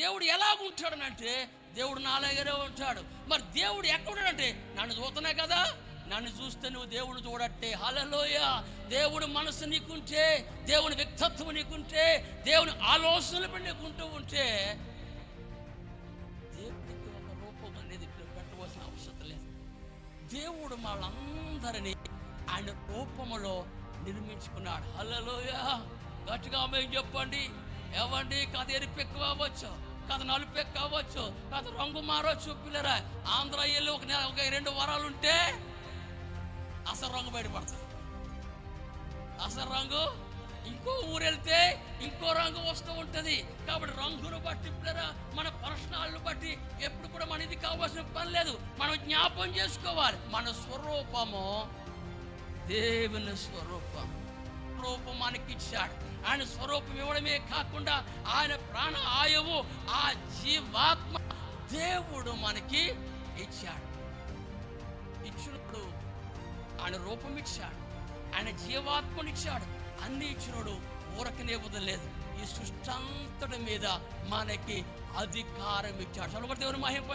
దేవుడు ఎలా ఉంటాడనంటే దేవుడు నాలాగనే ఉంటాడు. మరి దేవుడు ఎక్కడున్నాడంటే నన్ను చూస్తున్నా కదా? నన్ను చూస్తే నువ్వు దేవుడు చూడట్టే. హలలోయ దేవుడు మనసు నీకుంటే దేవుని వ్యక్తిత్వం నీకుంటే దేవుని ఆలోచనలు నీకుంటూ ఉంటే దేవుడికి ఒక రూపం అనేది పెట్టవలసిన అవసరం లేదు. దేవుడు మనందరినీ ఆయన రూపములో నిర్మించుకున్నాడు. హలలోయ గట్టిగా మేము చెప్పండి? ఏమండి? కథ ఎరిపెక్కువ ఎక్కువ అవ్వచ్చు. కథ నలుపే కావచ్చు. కథ రంగు మారవచ్చు పిల్లరా. ఆంధ్ర వెళ్ళి ఒక నెల ఒక రెండు వారాలు ఉంటే అసలు రంగు బయటపడుతుంది అసలు రంగు ఇంకో ఊరు వెళ్తే ఇంకో రంగు వస్తూ ఉంటుంది. కాబట్టి రంగును బట్టి పిల్లరా మన పర్సనాలను బట్టి ఎప్పుడు కూడా మన ఇది కావాల్సిన పని లేదు. మనం జ్ఞాపం చేసుకోవాలి. మన స్వరూపము దేవుని స్వరూపం. రూపం మనకిచ్చాడు. ఆయన స్వరూపం ఇవ్వడమే కాకుండా ఆయన ప్రాణ ఆయువు ఆ జీవాత్మ దేవుడు మనకి ఇచ్చాడు. ఇచ్చినప్పుడు ఆయన రూపం ఇచ్చాడు. ఆయన జీవాత్మనిచ్చాడు అన్ని ఇచ్చినోడు ఊరకనే వదలలేదు. ఈ సృష్టి అంతటి మీద మనకి అధికారం ఇచ్చాడు. చదవబడి దేవుని మహిమ